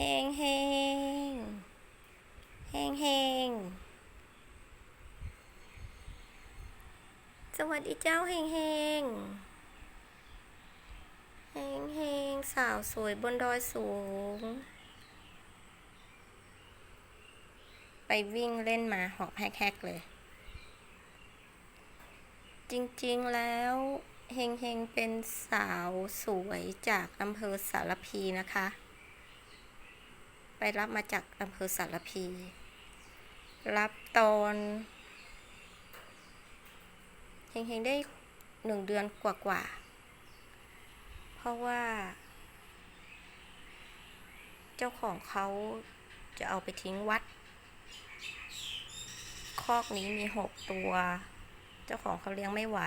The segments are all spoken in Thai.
เฮงเฮงเฮงเฮงสวัสดีเจ้าเฮงเฮงเฮงเฮงสาวสวยบนดอยสูง ไปวิ่งเล่นมาหอบแฮกๆเลย จริงๆแล้วเฮงเฮงเป็นสาวสวยจากอำเภอสารพีนะคะ ไปรับมาจากอำเภอสารพี รับตอนเฮงเฮงได้หนึ่งเดือนกว่าๆ เพราะว่า เจ้าของเขาจะเอาไปทิ้งวัด คอกนี้มีหกตัว เจ้าของเขาเลี้ยงไม่ไหว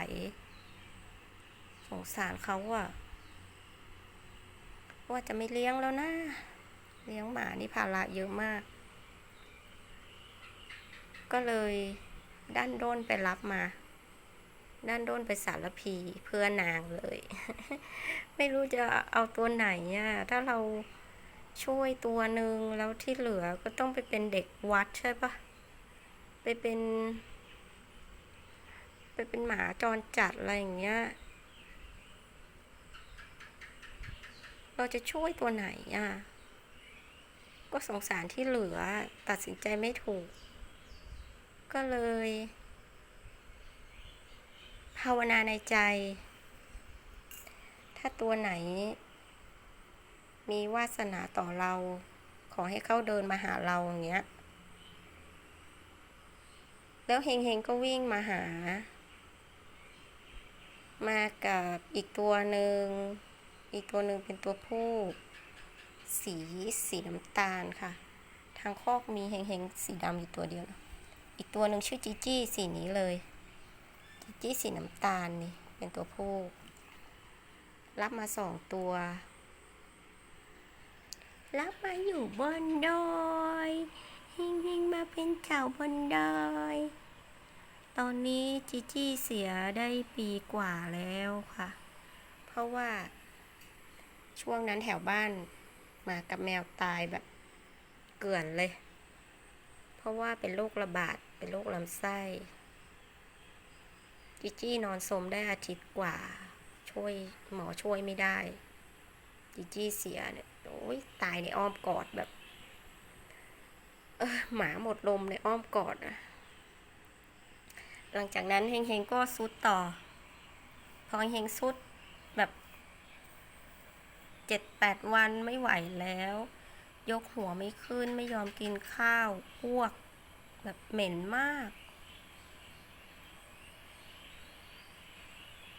สงสารเขาอะว่าจะไม่เลี้ยงแล้วนะ เลี้ยงหมานี่ภาระเยอะมาก ก็เลยด้านด้นไปรับมา ด้านด้นไปสารพีเพื่อนางเลย ไม่รู้จะเอาตัวไหนอะถ้าเราช่วยตัวหนึ่งแล้วที่เหลือก็ต้องไปเป็นเด็กวัดใช่ปะไปเป็น ไปเป็นหมาจรจัดอะไรอย่างเงี้ย เราจะช่วยตัวไหนอะ ก็สงสารที่เหลือตัดสินใจไม่ถูก ก็เลย ภาวนาในใจ ถ้าตัวไหน มีวาสนาต่อเรา ขอให้เขาเดินมาหาเราอย่างเงี้ย แล้วเฮงเฮงก็วิ่งมาหา มากับอีกตัวหนึ่ง อีกตัวหนึ่งเป็นตัวผู้ สีสีน้ำตาลค่ะ ทางคอกมีเฮงเฮงสีดำอยู่ตัวเดียวนะอีกตัวหนึ่งชื่อจีจี้สีนี้เลย จีจี้สีน้ำตาลนี่เป็นตัวผู้รับมาสองตัว รับมาอยู่บนดอยเฮงเฮงมาเป็นเจ้าบนดอยตอนนี้จีจี้เสียได้ปีกว่าแล้วค่ะ เพราะว่าช่วงนั้นแถวบ้าน หมากับแมวตายแบบเกลื่อนเลย เพราะว่าเป็นโรคระบาด เป็นโรคลำไส้ จิจี้นอนสมได้อาทิตย์กว่า ช่วยหมอช่วยไม่ได้ จิจี้เสียเนี่ยโอ้ยตายในอ้อมกอดแบบ เออหมาหมดลมในอ้อมกอดอะหลังจากนั้นเฮงเฮงก็ซุดต่อ พอเฮงซุดแบบ เจ็ดแปดวันไม่ไหวแล้ว ยกหัวไม่ขึ้นไม่ยอมกินข้าวอ้วก แบบเหม็นมาก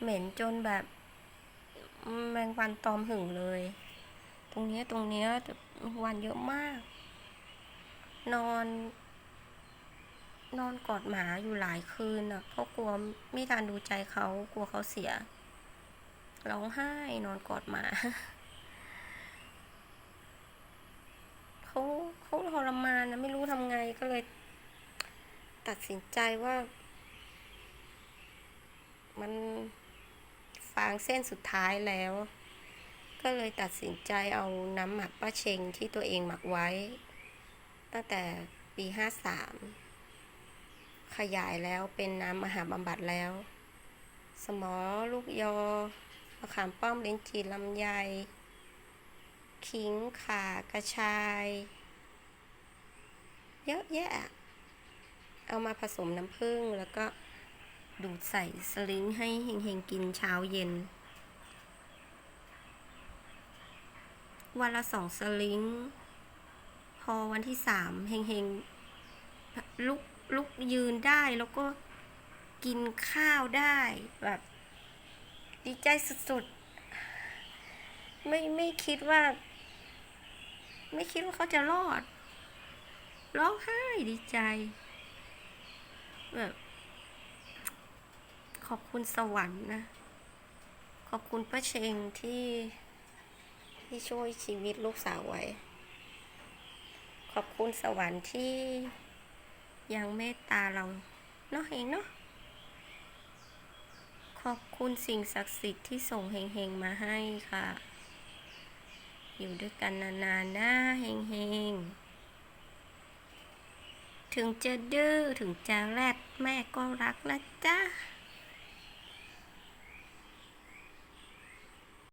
เหม็นจนแบบแมงวันตอมหึงเลย ตรงนี้ตรงนี้วันเยอะมาก นอน นอนกอดหมาอยู่หลายคืนอะเพราะกลัวไม่ทันดูใจเขากลัวเขาเสียร้องไห้นอนกอดหมา เขาเขาทรมานนะไม่รู้ทำไงก็เลย ตัดสินใจว่า มันฟางเส้นสุดท้ายแล้ว ก็เลยตัดสินใจเอาน้ำหมักป้าเชงที่ตัวเองหมักไว้ ตั้งแต่ปีห้าสามขยายแล้วเป็นน้ำมหาบำบัดแล้ว สมอลูกยอมะขามป้อมเลนจีลำไย ขิงข่ากระชาย เยอะแยะ เอามาผสมน้ำผึ้งแล้วก็ดูดใส่สลิงให้เฮงๆกินเช้าเย็น วันละสองสลิง พอวันที่สามเฮงๆลุกลุกยืนได้แล้วก็กินข้าวได้แบบ ดีใจสุดๆ ไม่ไม่คิดว่า ไม่คิดว่าเขาจะรอด ร้องไห้ดีใจ แบบขอบคุณสวรรค์นะ ขอบคุณป้าเชงที่ที่ช่วยชีวิตลูกสาวไว้ ขอบคุณสวรรค์ที่ยังเมตตาเราเนาะเองเนาะขอบคุณสิ่งศักดิ์สิทธิ์ที่ส่งเฮงๆมาให้ค่ะ อยู่ด้วยกันนานๆนะเฮงๆ ถึงจะดื้อถึงจะแรดแม่ก็รักนะจ๊ะ